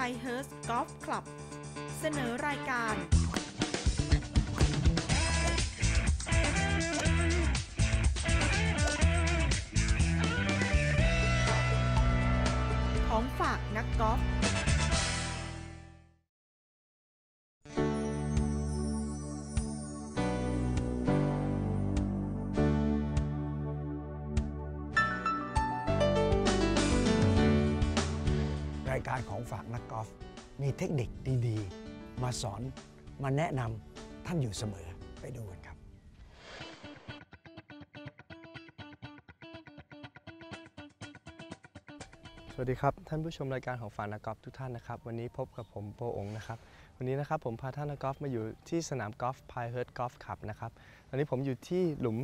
ไฮเฮิร์สกอล์ฟคลับ เสนอรายการของฝากนักกอล์ฟ การของฝากนักกอล์ฟมีเทคนิคดีๆ มาสอนมาแนะนำท่านอยู่เสมอไปดูกันครับ สวัสดีครับ ท่านผู้ชมรายการของฝากนักกอล์ฟทุกท่านนะครับ วันนี้พบกับผมโปองค์นะครับวันนี้นะครับผมพาท่านนักกอล์ฟมาอยู่ที่สนามกอล์ฟพายเฮิร์ตกอล์ฟคลับนะครับตอนนี้ผมอยู่ที่หลุม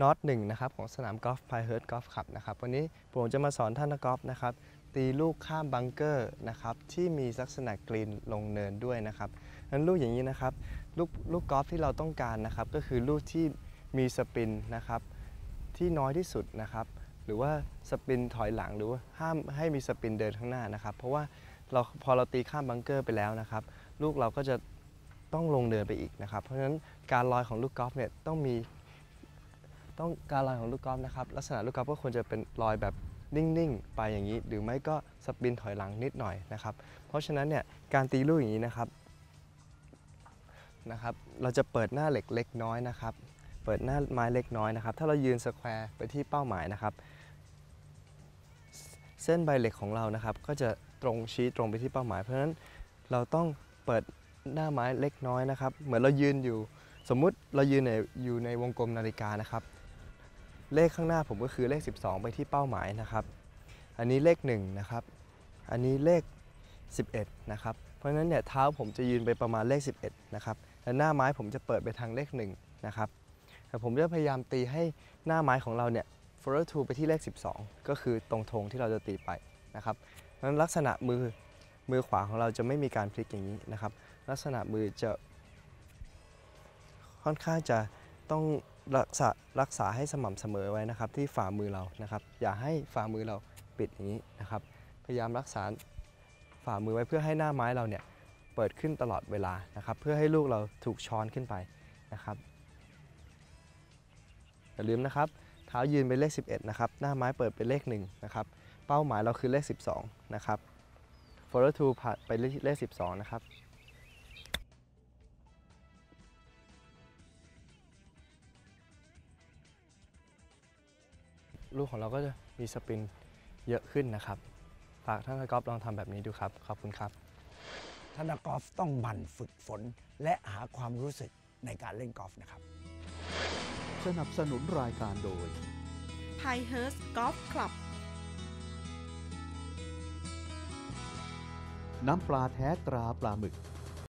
น็อตหนึ่งนะครับของสนามกอล์ฟพายเฮิร์ตกอล์ฟคลับนะครับวันนี้ผมจะมาสอนท่านนักกอล์ฟนะครับ ตีลูกข้ามบังเกอร์นะครับที่มีลักษณะกรีนลงเนินด้วยนะครับนั้นลูกอย่างนี้นะครับลูกลูกกอล์ฟที่เราต้องการนะครับ ก็คือลูกที่มีสปินนะครับที่น้อยที่สุดนะครับหรือว่าสปินถอยหลังหรือว่าห้ามให้มีสปินเดินข้างหน้านะครับ เพราะว่าเราพอเราตีข้ามบังเกอร์ไปแล้วนะครับ ลูกเราก็จะต้องลงเดินไปอีกนะครับ เพราะฉะนั้นการลอยของลูกกอล์ฟเนี่ยต้องมีต้องการลอยของลูกกอล์ฟนะครับลักษณะลูกกอล์ฟก็ควรจะเป็นลอยแบบ นิ่งๆ ไปอย่างนี้ หรือไม่ก็สปินถอยหลังนิดหน่อยนะครับ เพราะฉะนั้นเนี่ยการตีลูกอย่างนี้นะครับนะครับเราจะเปิดหน้าเหล็กเล็กน้อยนะครับ เปิดหน้าไม้เล็กน้อยนะครับ ถ้าเรายืนสแควร์ไปที่เป้าหมายนะครับ เส้นใบเหล็กของเรานะครับ ก็จะตรงชี้ตรงไปที่เป้าหมาย เพราะฉะนั้นเราต้องเปิดหน้าไม้เล็กน้อยนะครับ เหมือนเรายืนอยู่ สมมุติเรายืนในอยู่ในวงกลมนาฬิกานะครับ เลขข้างหน้าผมก็คือเลข 12 ไปที่เป้าหมายนะครับ อันนี้เลข1นะครับ อันนี้เลข 11 นะครับ เพราะฉะนั้นเนี่ยเท้าผมจะยืนไปประมาณเลข 11 นะครับ และหน้าไม้ผมจะเปิดไปทางเลข1นะครับ แต่ผมจะพยายามตีให้หน้าไม้ของเราเนี่ย follow to ไปที่เลข 12 ก็คือตรงธงที่เราจะตีไปนะครับเพราะนั้นลักษณะมือมือขวาของเราจะไม่มีการพลิกอย่างนี้นะครับ ลักษณะมือจะค่อนข้างจะต้อง รักษารักษาให้สม่ำเสมอไว้นะครับ ที่ฝ่ามือเรานะครับ อย่าให้ฝ่ามือเราปิดอย่างนี้นะครับ พยายามรักษาฝ่ามือไว้เพื่อให้หน้าไม้เราเนี่ยเปิดขึ้นตลอดเวลานะครับ เพื่อให้ลูกเราถูกช้อนขึ้นไปนะครับอย่าลืมนะครับเท้ายืนเป็นเลข 11 นะครับ หน้าไม้เปิดเป็นเลข1นะครับ เป้าหมายเราคือเลข 12 นะครับ follow to ผ่านไปเลข12 นะครับ ลูกของเราก็จะมีสปินเยอะขึ้นนะครับ ฝากท่านนักกอล์ฟลองทำแบบนี้ดูครับ ขอบคุณครับ ท่านนักกอล์ฟต้องหมั่นฝึกฝน และหาความรู้สึกในการเล่นกอล์ฟนะครับ สนับสนุนรายการโดย i h u r s Golf Club น้ำปลาแท้ตราปลาหมึก